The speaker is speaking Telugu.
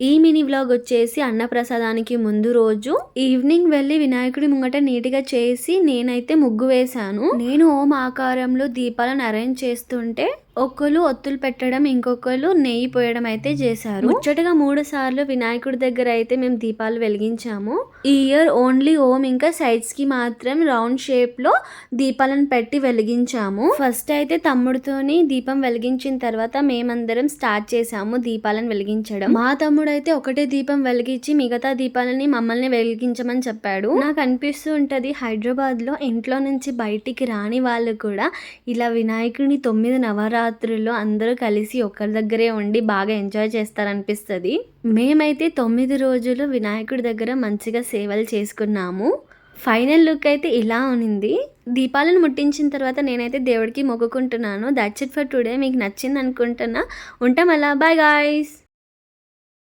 ఈ మినీ వ్లాగ్ వచ్చేసి అన్నప్రసాదానికి ముందు రోజు ఈవినింగ్ వెళ్ళి వినాయకుడి ముంగట నీట్గా చేసి నేనైతే ముగ్గు వేశాను. నేను ఓం ఆకారంలో దీపాలను అరేంజ్ చేస్తుంటే ఒక్కరు ఒత్తులు పెట్టడం ఇంకొకరు నెయ్యి పోయడం అయితే చేశారు. ముచ్చటగా మూడు సార్లు వినాయకుడి దగ్గర అయితే మేము దీపాలు వెలిగించాము. ఈ ఇయర్ ఓన్లీ ఓం ఇంకా సైడ్స్కి మాత్రం రౌండ్ షేప్లో దీపాలను పెట్టి వెలిగించాము. ఫస్ట్ అయితే తమ్ముడితోని దీపం వెలిగించిన తర్వాత మేమందరం స్టార్ట్ చేసాము దీపాలను వెలిగించడం. మా తమ్ముడు అయితే ఒకటే దీపం వెలిగించి మిగతా దీపాలని మమ్మల్ని వెలిగించమని చెప్పాడు. నాకు అనిపిస్తూ ఉంటది హైదరాబాద్లో ఇంట్లో నుంచి బయటికి రాని వాళ్ళు కూడా ఇలా వినాయకుడిని తొమ్మిది నవరాత్రుల్లో అందరూ కలిసి ఒకరి దగ్గరే ఉండి బాగా ఎంజాయ్ చేస్తారనిపిస్తుంది. మేమైతే తొమ్మిది రోజులు వినాయకుడి దగ్గర మంచిగా సేవలు చేసుకున్నాము. ఫైనల్ లుక్ అయితే ఇలా ఉంది దీపాలను ముట్టించిన తర్వాత నేనైతే దేవుడికి మొక్కుకుంటున్నాను. దట్స్ ఇట్ ఫర్ టుడే మీకు నచ్చింది అనుకుంటున్నా ఉంటాం అలా. Bye guys